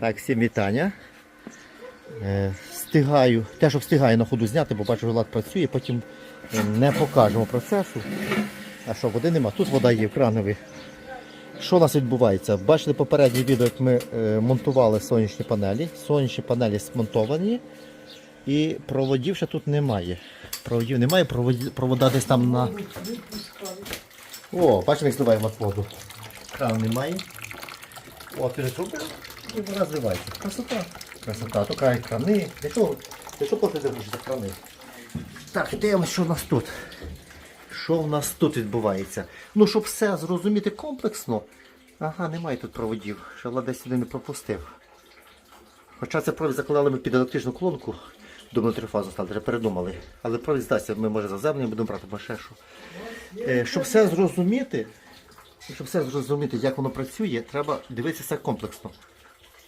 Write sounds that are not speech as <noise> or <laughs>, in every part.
Так, всім вітання. Е, Встигаю, те, що встигаю на ходу зняти, бо бачу, що лад працює, потім е, не покажемо процесу. А що, води нема? Тут вода є в кранові. Що у нас відбувається? Бачили попереднє відео, як ми е, монтували сонячні панелі. Сонячні панелі смонтовані і проводів ще тут немає. Проводів немає, провода десь там на. О, бачимо, як зливаємо воду. Кран немає. О, перетруби і вона зливається. Красота. Красота. То край крани. Для чого? Для чого платити гроші за крани? Так, дивимося, що в нас тут. Що в нас тут відбувається? Ну, щоб все зрозуміти комплексно. Ага, немає тут проводів. Ще Влад десь сюди не пропустив. Хоча це провід закладали ми під електричну колонку. Думаю, три фази стали, вже передумали. Але провід здасться, ми може заземний будемо брати бо ще що. Е, щоб все зрозуміти, щоб все зрозуміти, як воно працює, треба дивитися комплексно.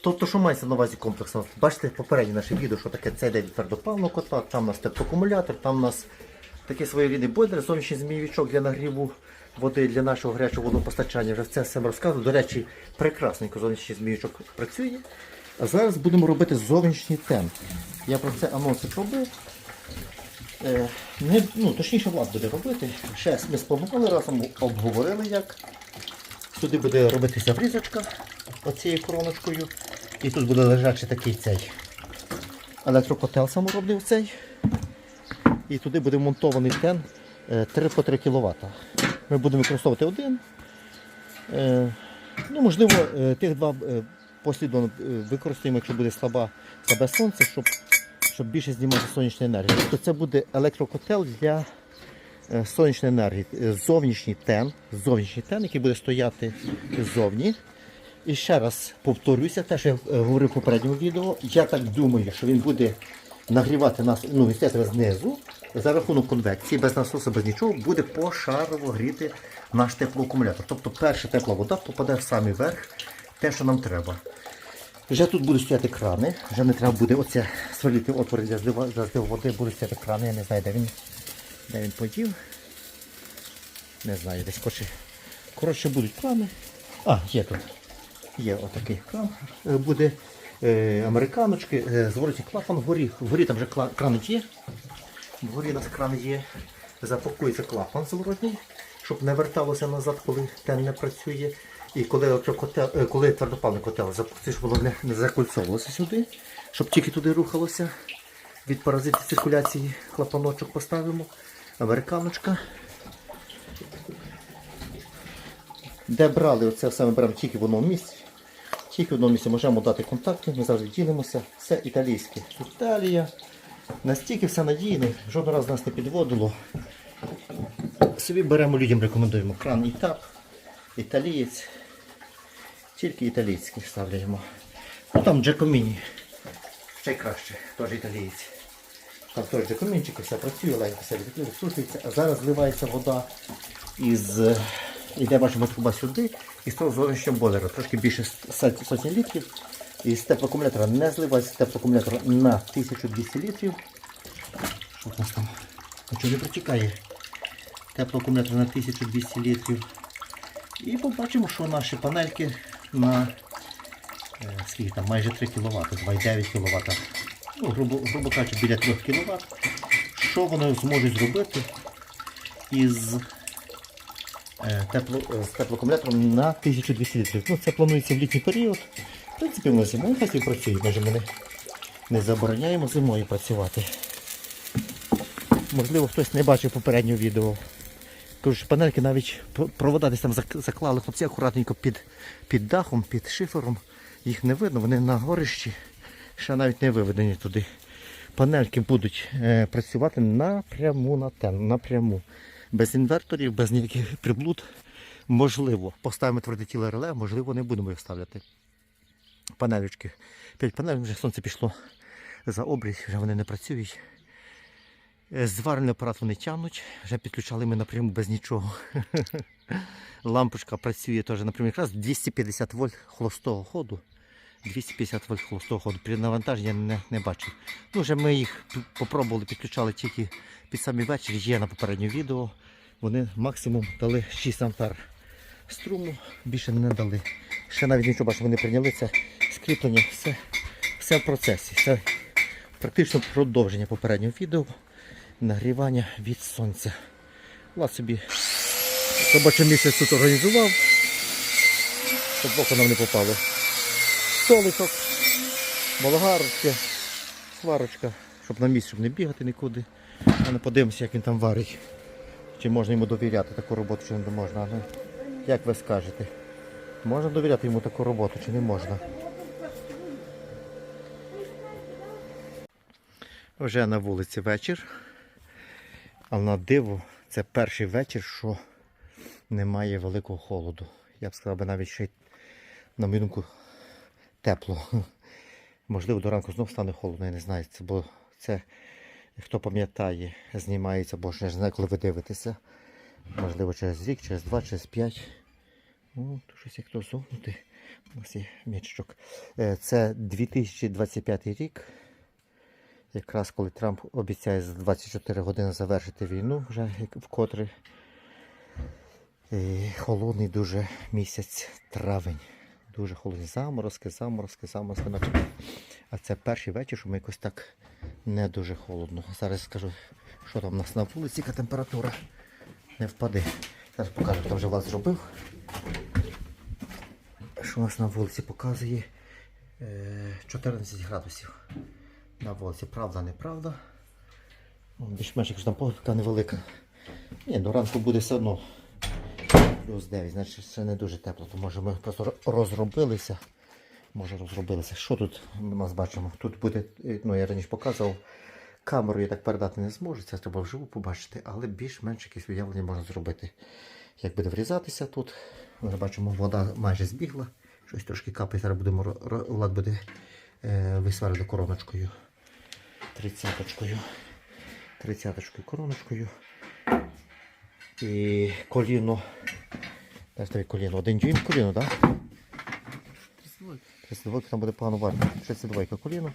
Тобто, що мається на увазі комплексно? Бачите попереднє наше відео, що таке це йде від твердопаливного котла, там у нас теплоакумулятор, там у нас такий своєрідний бойлер, зовнішній змійовичок для нагріву води для нашого гарячого водопостачання. Вже це все розказую. До речі, прекрасненько зовнішній змійовичок працює. А зараз будемо робити зовнішній тен. Я про це анонсик робив. Е, не, ну, точніше влад буде робити. Ще ми спланували разом, обговорили як. Сюди буде робитися врізочка оцією короночкою. І тут буде лежачий такий цей електрокотел саморобний цей. І туди буде вмонтований тен е, 3 по 3 кВт. Ми будемо використовувати один. Е, Ну, можливо, е, тих два е, послідовно е, використаємо, якщо буде слаба, слабе сонце, щоб, щоб більше знімати сонячної енергії. Тобто це буде електрокотел для е, сонячної енергії. Е, Зовнішній тен, зовнішній тен, який буде стояти ззовні. І ще раз повторюся, те, що я е, говорив в попередньому відео, я так думаю, що він буде нагрівати нас, ну, знизу, за рахунок конвекції, без насосу, без нічого, буде пошарово гріти наш теплоакумулятор. Тобто перша тепла вода попаде в самий верх, те, що нам треба. Вже тут будуть стояти крани, вже не треба буде оце сверлити отвори для злива, води, будуть стояти крани, я не знаю, де він, де він подів. Не знаю, десь хоче. Коротше, будуть крани. А, є тут. Є отакий кран. Е, Буде е, американочки, е, зворотній клапан вгорі. Вгорі там вже кран є. Вгорі у нас кран є. Запакується клапан зворотній, щоб не верталося назад, коли тен не працює. І коли, е, коли твердопаливний котел запустиш, щоб воно не, закольцовувалося сюди, щоб тільки туди рухалося. Від паразитів циркуляції клапаночок поставимо. Американочка. Де брали оце ми беремо тільки в одному місці. Тільки в одному місці можемо дати контакти, ми завжди ділимося. Все італійське. Італія. Настільки все надійне, жодного разу нас не підводило. Собі беремо людям, рекомендуємо кран ітап, італієць. Тільки італійський ставляємо. Ну там Джакоміні. Ще й краще, теж італієць. Там теж Джакомінчик, все працює, легко все відсушується. А зараз зливається вода із. Е, Іде бачимо труба сюди і з того зовнішнього бойлера. Трошки більше сотні літрів. І з теплоакумулятора не зливається, з теплоакумулятора на 1200 літрів. Що в нас там? Нічого не протікає. Теплоакумулятор на 1200 літрів. І побачимо, що наші панельки на е, скільки там, майже 3 кВт, 2,9 кВт. Ну, грубо, грубо кажучи, біля 3 кВт. Що вони зможуть зробити із тепло, е, з теплоакумулятором на 1200 літрів. Ну, це планується в літній період. В принципі, воно зимою собі працює, може ми не, не забороняємо зимою працювати. Можливо, хтось не бачив попереднього відео. Що панельки навіть провода десь там заклали хлопці акуратненько під, під дахом, під шифером. Їх не видно, вони на горищі, ще навіть не виведені туди. Панельки будуть е, працювати напряму на тен, напряму. Без інверторів, без ніяких приблуд. Можливо, поставимо тверде тіло реле, можливо, не будемо їх ставляти. Панелечки. П'ять панелей, вже сонце пішло за обрій, вже вони не працюють. Е, Зваральний апарат вони тягнуть, вже підключали ми напряму без нічого. <laughs> Лампочка працює теж напряму якраз 250 вольт холостого ходу. 250 вольт холостого ходу. При навантаженні я не, не бачив. Ну, вже ми їх попробували, підключали тільки під самий вечір. Є на попередньому відео. Вони максимум дали 6 ампер струму, більше не дали. Ще навіть нічого бачимо, вони прийняли це кріплення, все, все в процесі. Це практично продовження попереднього відео. Нагрівання від сонця. Влад собі робочий місяць тут організував, щоб в око нам не попало. Столичок, болгарочки, сварочка, щоб на місці, щоб не бігати нікуди. А не подивимося, як він там варить. Чи можна йому довіряти таку роботу, чи не можна. Ну, як ви скажете? Можна довіряти йому таку роботу, чи не можна? Вже на вулиці вечір. Але на диво це перший вечір, що немає великого холоду. Я б сказав навіть ще на мою думку, тепло. <laughs> Можливо, до ранку знов стане холодно, я не знаю. Це, бо це, хто пам'ятає, знімається, бо ж не знаю, коли ви дивитеся. Можливо, через рік, через два, через п'ять. Ну, щось як то зогнути. Ось є мічок. Е, Це 2025 рік. Якраз коли Трамп обіцяє за 24 години завершити війну, вже вкотре. І холодний дуже місяць травень. Дуже холодні заморозки, заморозки, заморозки. А це перший вечір, що ми якось так не дуже холодно. Зараз скажу, що там у нас на вулиці, яка температура не впаде. Зараз покажу, хто вже вас зробив. Що у нас на вулиці показує е, 14 градусів. На вулиці, правда, неправда. Більш-менш, якщо там погодка невелика. Ні, до ранку буде все одно плюс 9, значить це не дуже тепло, то може ми просто розробилися. Може розробилися. Що тут ми бачимо? Тут буде, е, ну я раніше показував, камеру я так передати не зможу, це треба вживу побачити, але більш-менш якісь уявлення можна зробити. Як буде врізатися тут, ми бачимо, вода майже збігла, щось трошки капає, зараз будемо ро- буде е, висварити короночкою. Тридцяточкою. Тридцяточкою короночкою. І коліно. Де тобі коліно? Один дюйм коліно, так? Да? 32 там буде погано варто. 32 коліно.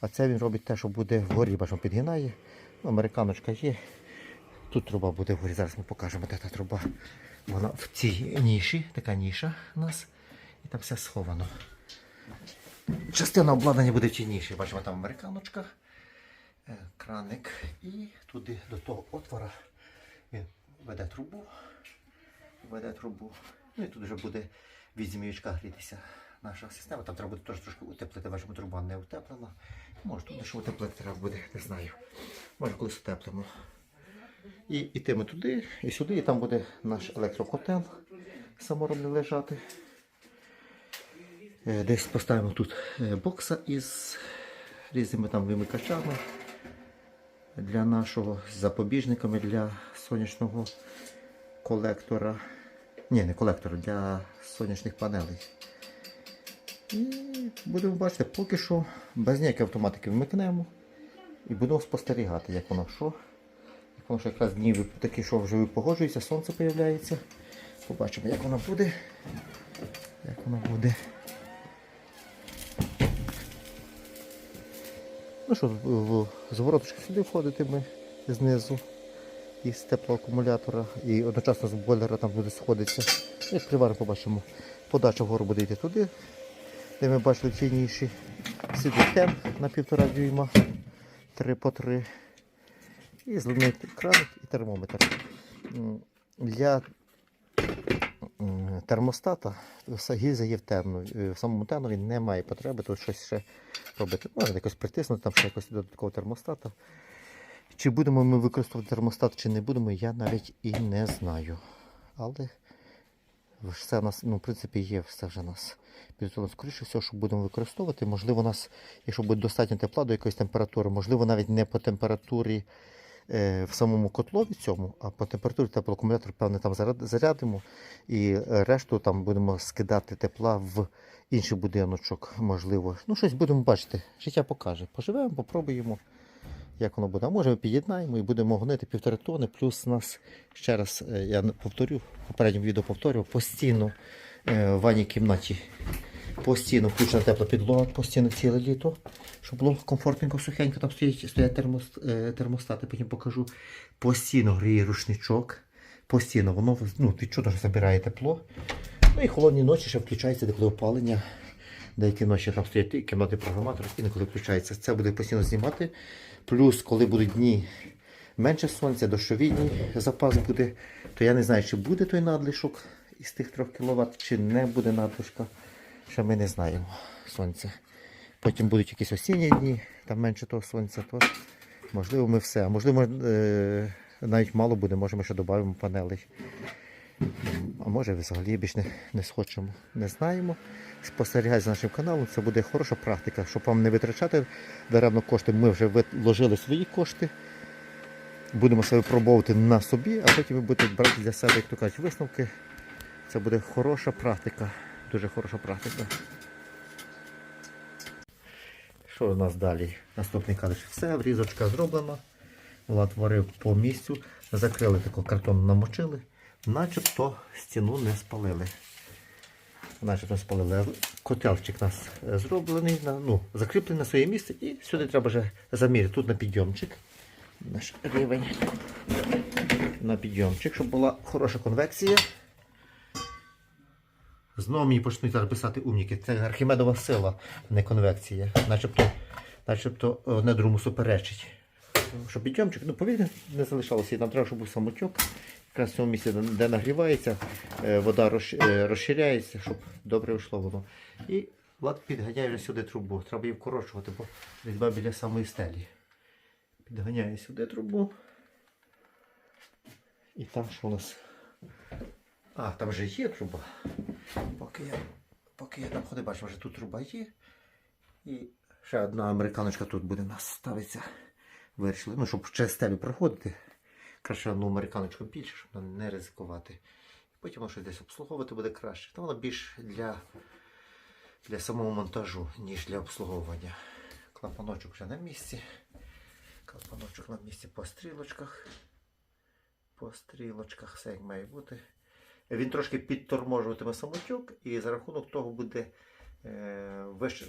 А це він робить те, що буде вгорі, бачимо, підгинає. Ну, американочка є. Тут труба буде вгорі. Зараз ми покажемо, де та труба. Вона в цій ніші, така ніша у нас. І там все сховано. Частина обладнання буде в цій ніші. Бачимо, там американочка, е, краник. І туди до того отвора він веде трубу. Веде трубу. Ну і тут вже буде від зміючка грітися наша система. Там треба буде теж трошки утеплити, бачимо, труба не утеплена. Може тут дещо утеплити треба буде, не знаю. Може колись утеплимо. І йти ми туди, і сюди, і там буде наш електрокотел саморобний лежати. Е, Десь поставимо тут е, бокса із різними там вимикачами для нашого з запобіжниками для сонячного колектора. Ні, не колектора, для сонячних панелей. І будемо бачити, поки що без ніякої автоматики вмикнемо і будемо спостерігати, як воно що. Як воно що якраз дні такі, що вже погоджується, сонце з'являється. Побачимо, як воно буде. Як воно буде. Ну що, в- звороточки сюди входити ми знизу із теплоакумулятора і одночасно з бойлера там буде сходитися. І приваримо побачимо. Подача вгору буде йти туди, де ми бачили ці ніші. Сюди тем на півтора дюйма, 3 по 3. І зливний краник і термометр. Для термостата гільза є в темну. Е, В самому темну він не має потреби тут щось ще робити. Можна якось притиснути, там ще якось додаткового термостата. Чи будемо ми використовувати термостат, чи не будемо, я навіть і не знаю. Але все у нас, ну, в принципі, є все вже нас підготовлено. Скоріше всього, що будемо використовувати. Можливо, у нас, якщо буде достатньо тепла до якоїсь температури, можливо, навіть не по температурі в самому котлові цьому, а по температурі теплоакумулятор, певне, там зарядимо. І е, решту там будемо скидати тепла в інший будиночок, можливо. Ну, щось будемо бачити. Життя покаже. Поживемо, попробуємо як воно буде. А може ми під'єднаємо і будемо гонити півтори тони. Плюс нас ще раз, е, я повторю, в попередньому відео повторював, постійно е, в ванній кімнаті постійно включена тепла підлога, постійно ціле літо, щоб було комфортненько, сухенько, там стоять, стоять е, термостати, потім покажу. Постійно гріє рушничок, постійно воно ну, що забирає тепло. Ну і холодні ночі ще включається, де коли опалення Деякі ночі там стоять і кімнатний програматор, інколи включається. Це буде постійно знімати. Плюс, коли будуть дні менше сонця, дощові дні, запас буде, то я не знаю, чи буде той надлишок із тих 3 кВт, чи не буде надлишка. Ще ми не знаємо сонця. Потім будуть якісь осінні дні, там менше того сонця, то можливо ми все. А можливо, е, навіть мало буде, може ми ще додамо панелей. А може взагалі більш не, не схочемо, не знаємо. Спостерігайте за нашим каналом, це буде хороша практика, щоб вам не витрачати даремно кошти. Ми вже вложили свої кошти. Будемо себе пробувати на собі, а потім ви будете брати для себе, як то кажуть, висновки. Це буде хороша практика. Дуже хороша практика. Що у нас далі? Наступний кадр. Все, врізочка зроблена. Влад варив по місцю. Закрили таку картон, намочили. Начебто стіну не спалили. Начебто спалили. Котелчик у нас зроблений, ну, закріплений на своє місце. І сюди треба вже заміряти. Тут на підйомчик. Наш рівень. На підйомчик, щоб була хороша конвекція. Знову мені почнуть зараз писати умніки. Це Архімедова сила, не конвекція. Начебто, начебто одне другому суперечить. Щоб підйомчик, ну повітря не залишалося, нам треба, щоб був самотьок. Якраз в цьому місці, де- нагрівається, е, вода е, розширяється, щоб добре йшло воно. І Влад підганяє сюди трубу. Треба її вкорочувати, бо різьба біля самої стелі. Підганяє сюди трубу. І там що у нас? А, там вже є труба. Поки я, поки я там ходив, бачу, вже тут труба є. І ще одна американочка тут буде у нас ставиться. Вирішили. Ну, щоб через стелю проходити. Краще одну американочку більше, щоб не ризикувати. Потім щось десь обслуговувати буде краще. Та воно більш для, для самого монтажу, ніж для обслуговування. Клапаночок вже на місці. Клапаночок на місці по стрілочках. По стрілочках все як має бути. Він трошки підторможуватиме самотюк, і за рахунок того буде е, вище,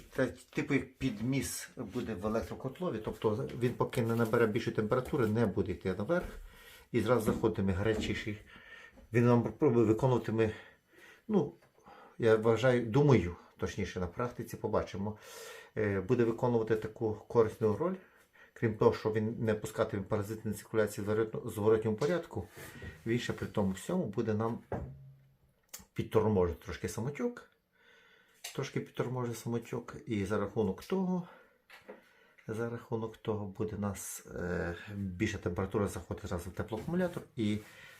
типу підміс буде в електрокотлові, тобто він поки не набере більшої температури, не буде йти наверх і зразу заходитиме гарячіший. Він нам попробує виконуватиме, ну, я вважаю, думаю, точніше на практиці побачимо, е, буде виконувати таку корисну роль. Крім того, що він не пускатиме паразитні циркуляції в зворотньому порядку, він ще при тому всьому буде нам підторможити трошки самотюк. Трошки підторможить самотюк. І за рахунок того, за рахунок того буде у нас е, більша температура заходить зразу в теплоакумулятор і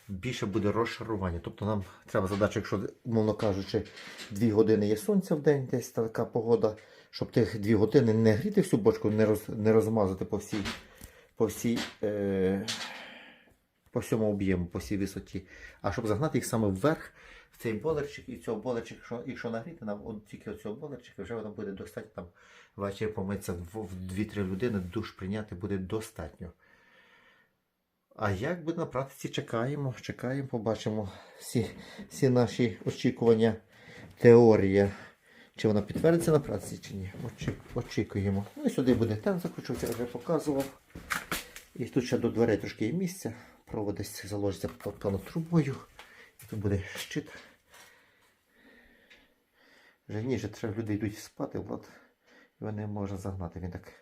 більше буде розшарування. Тобто нам треба задача, якщо, умовно кажучи, 2 години є сонця в день, десь така погода, щоб тих 2 години не гріти всю бочку, не, роз, не розмазати по всій, по всій е, по всьому об'єму, по всій висоті, а щоб загнати їх саме вверх в цей болерчик, і цього болерчик, якщо, якщо нагріти, нам от тільки оцього болерчика, вже воно буде достатньо там ввечері помитися в, в 2-3 людини, душ прийняти буде достатньо. А як буде на практиці, чекаємо, чекаємо, побачимо всі, всі наші очікування, теорія. Чи вона підтвердиться на практиці, чи ні. Очікуємо. Ну і сюди буде тен закручуватися, я вже показував. І тут ще до дверей трошки є місця. Провод десь заложиться трубою. І тут буде щит. Вже ні, вже треба люди йдуть спати, Влад. Його не можна загнати. Він так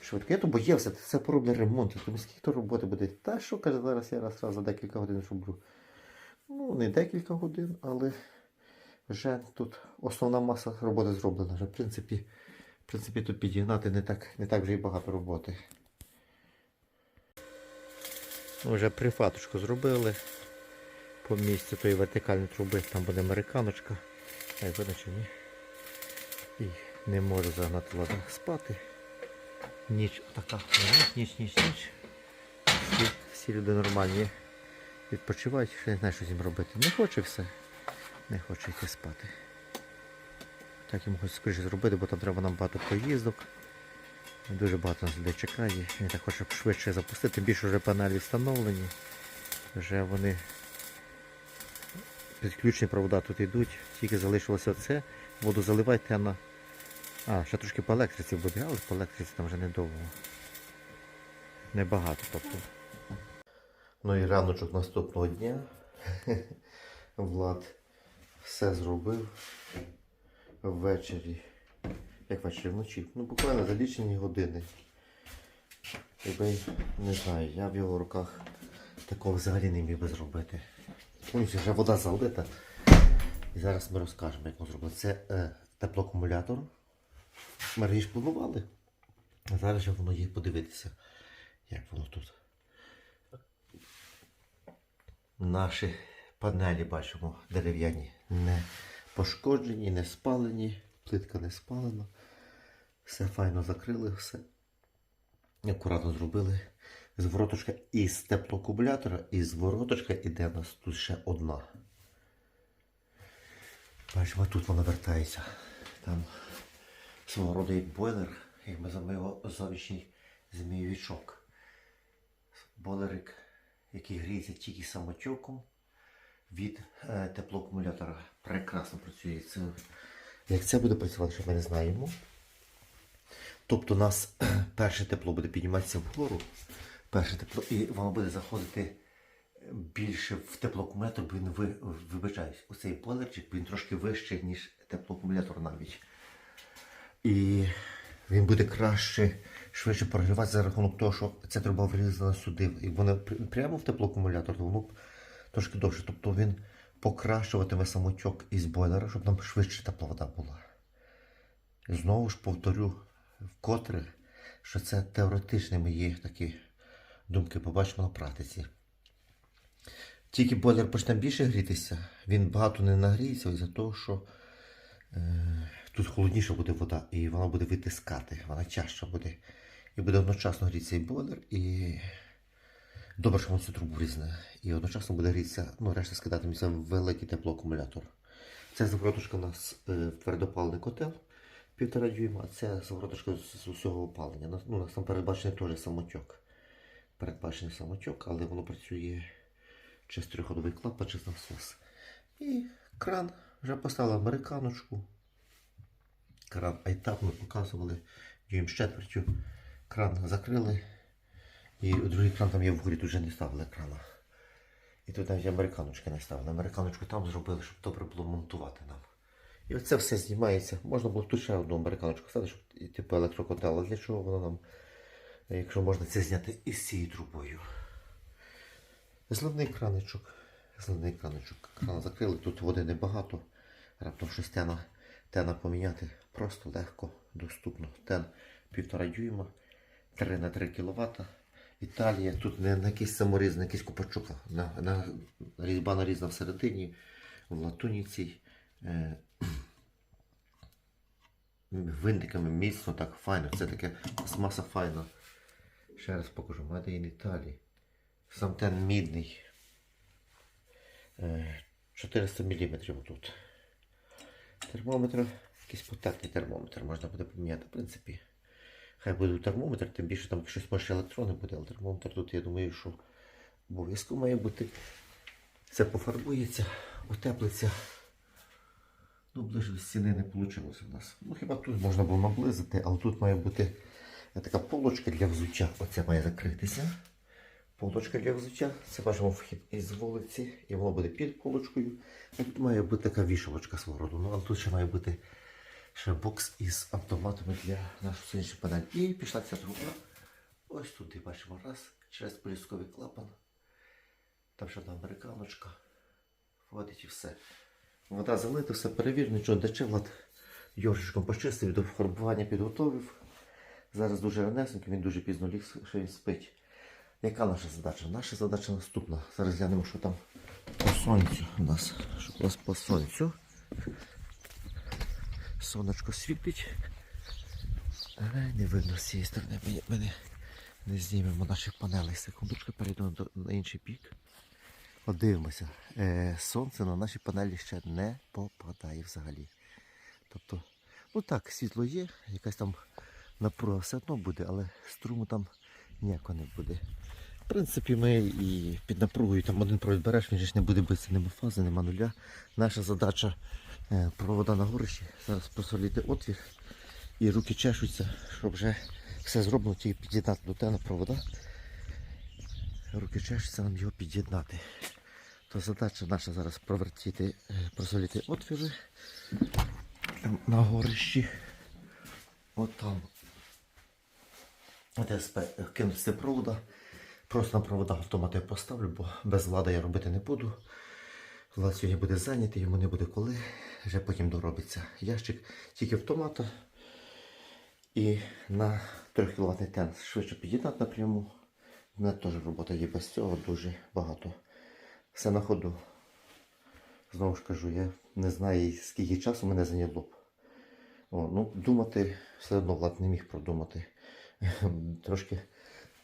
швидко. Я то боявся, це пороблять ремонт. Думаю, скільки то роботи буде. Та що каже, зараз я раз раз за декілька годин зроблю. Ну, не декілька годин, але вже тут основна маса роботи зроблена. Вже, в принципі, в принципі, тут підігнати не так, не так вже і багато роботи. Ну, Вже прифаточку зробили по місцю тої вертикальної труби, там буде американочка. Як видно чи ні. І не можу загнати вода спати. Ніч така, ніч, ніч, ніч. Всі, всі люди нормальні відпочивають, ще не знаю, що з ним робити. Не хоче все. Не хоче йти спати. Так йому хочеться скоріше зробити, бо там треба нам багато поїздок. Дуже багато нас людей чекає. Він так хоче швидше запустити, більше вже панелі встановлені. Вже вони підключені провода тут йдуть, тільки залишилося це. Воду заливай темно. А, ще трошки по електриці буде, але по електриці там вже недовго. Небагато, тобто. Ну і раночок наступного дня. <laughs> Влад все зробив. Ввечері Як ввечері вночі. Ну, буквально за лічені години. Якби, не знаю, я в його руках такого взагалі не міг би зробити. Повністю вже вода залита. І зараз ми розкажемо, як ми зробили. Це е, теплоакумулятор. Ми раніше планували. А зараз же воно є подивитися, як воно тут. Наші панелі бачимо дерев'яні не пошкоджені, не спалені, плитка не спалена. Все файно закрили, все акуратно зробили. Звороточка із теплоакумулятора, і звороточка іде у нас тут ще одна. Бачимо, тут вона вертається. Там свого роду як бойлер, як ми за його зовнішній змійовичок. Бойлерик, який гріється тільки самотюком від е, теплоакумулятора. Прекрасно працює. Це, як це буде працювати, що ми не знаємо. Тобто у нас перше тепло буде підніматися вгору, перше тепло, і воно буде заходити більше в теплоакумулятор, бо він ви, вибачаюсь, оцей бойлерчик він трошки вищий, ніж теплоакумулятор навіть. І він буде краще, швидше прогріватися за рахунок того, що ця труба врізана сюди. І воно прямо в теплоакумулятор, то воно трошки довше. Тобто він покращуватиме самотьок із бойлера, щоб нам швидше тепла вода була. Знову ж повторю вкотре, що це теоретичні мої такі думки, побачимо на практиці. Тільки бойлер почне більше грітися, він багато не нагріється із-за того, що е, тут холодніша буде вода, і вона буде витискати, вона чаще буде. І буде одночасно грітися і бойлер, і добре, що воно цю трубу різне. І одночасно буде грітися, ну, решта скидатиметься великий теплоакумулятор. Це заворотушка у нас е, твердопаливний котел півтора дюйма, а це заворотушка з, з усього опалення. Ну, у нас там передбачений теж самотьок. Передбачений самотьок, але воно працює через триходовий клапан, через насос. І кран вже поставили американочку. Кран айтап ми показували дюйм з четвертю. Кран закрили. І другий кран там є вгорі, тут вже не ставили крана. І тут навіть американочки не ставили. Американочку там зробили, щоб добре було монтувати нам. І оце все знімається. Можна було тут ще одну американочку ставити, щоб типу електрокотел. Для чого воно нам, якщо можна це зняти із цією трубою? Зливний краничок. Зливний краничок. Кран закрили, тут води небагато. Раптом щось тена, тена поміняти. Просто легко, доступно. Тен півтора дюйма, 3 на 3 кВт. Італія, тут не на якийсь саморіз, на якийсь купачок, на, на різьба нарізана всередині, в латуні цій. Е, <clears throat> винтиками міцно, так файно. Це таке пластмаса файна. Ще раз покажу, Made in Italy. Сам тен мідний. Е, 400 мм тут. Термометр, якийсь потертий термометр можна буде поміняти, в принципі. Хай буде термометр, тим більше там щось може електронне буде, але термометр тут, я думаю, що обов'язково має бути. Це пофарбується, утеплиться. Ну, ближче до стіни не вийшло у нас. Ну, хіба тут можна було наблизити, але тут має бути така полочка для взуття. Оце має закритися. Полочка для взуття. Це бачимо вхід із вулиці, і воно буде під полочкою. А тут має бути така вішалочка свого роду. Ну, але тут ще має бути ще бокс із автоматами для нашої сонячної панелі. І пішла ця труба. Ось тут бачимо раз, через полісковий клапан. Там ще одна американочка. Вводить і все. Вода залита, все перевірено, нічого тече, Влад Йоршиком почистив, до фарбування підготовив. Зараз дуже ранесенько, він дуже пізно ліг, що він спить. Яка наша задача? Наша задача наступна. Зараз глянемо, що там по сонцю у нас. Що у нас по сонцю. Сонечко світить. Але не видно з цієї сторони. Ми, не, не знімемо наших панелей. Секундочку, перейдемо на інший бік. От дивимося, е, сонце на наші панелі ще не попадає взагалі. Тобто, ну так, світло є, якась там напруга все одно буде, але струму там ніякого не буде. В принципі, ми і під напругою там один провід береш, він ж не буде битися, нема фази, нема нуля. Наша задача провода на горищі. Зараз просоліти отвір і руки чешуться, щоб вже все зроблено, тільки під'єднати до тена провода. Руки чешуться, нам його під'єднати. То задача наша зараз провертіти, е, просоліти отвіри на горищі. От там. ТСП кинуть з провода. Просто на проводах автомати поставлю, бо без влади я робити не буду. Влад сьогодні буде зайнятий, йому не буде коли. Вже потім доробиться ящик. Тільки автомата. І на 3 кВт тен швидше під'єднати напряму. У мене теж робота є без цього дуже багато. Все на ходу. Знову ж кажу, я не знаю, скільки часу мене зайняло б. О, ну, думати все одно Влад не міг продумати. Трошки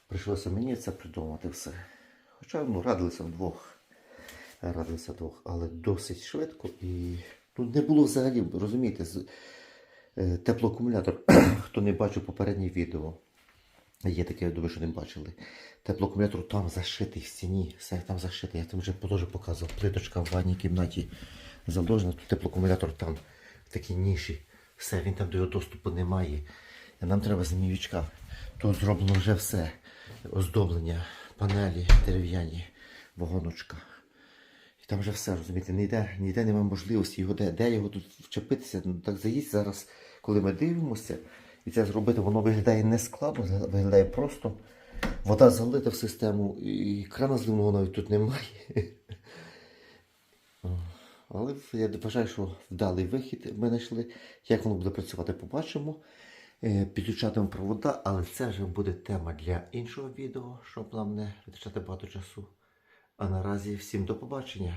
прийшлося мені це придумати все. Хоча ну, радилися вдвох. Радилися вдвох, але досить швидко і ну, не було взагалі, розумієте, з, е, теплоакумулятор. <clears throat> Хто не бачив попереднє відео, є таке, я думаю, що не бачили. Теплоакумулятор там зашитий в стіні, все там зашитий. Я там вже теж показував. Плиточка в ванній кімнаті заложена, тут теплоакумулятор там в такій ніші. Все, він там до його доступу немає. Нам треба зміючка. Тут зроблено вже все. Оздоблення, панелі дерев'яні, вагоночка. І там вже все, розумієте, ніде, ніде немає можливості його, де, де його тут вчепитися. Ну, так заїсть зараз, коли ми дивимося, і це зробити, воно виглядає не складно, виглядає просто. Вода залита в систему, і крана зливного навіть тут немає. <laughs> Але я вважаю, що вдалий вихід ми знайшли. Як воно буде працювати, побачимо. Е, Підключатимемо провода, але це вже буде тема для іншого відео, щоб нам не витрачати багато часу. А наразі всім до побачення.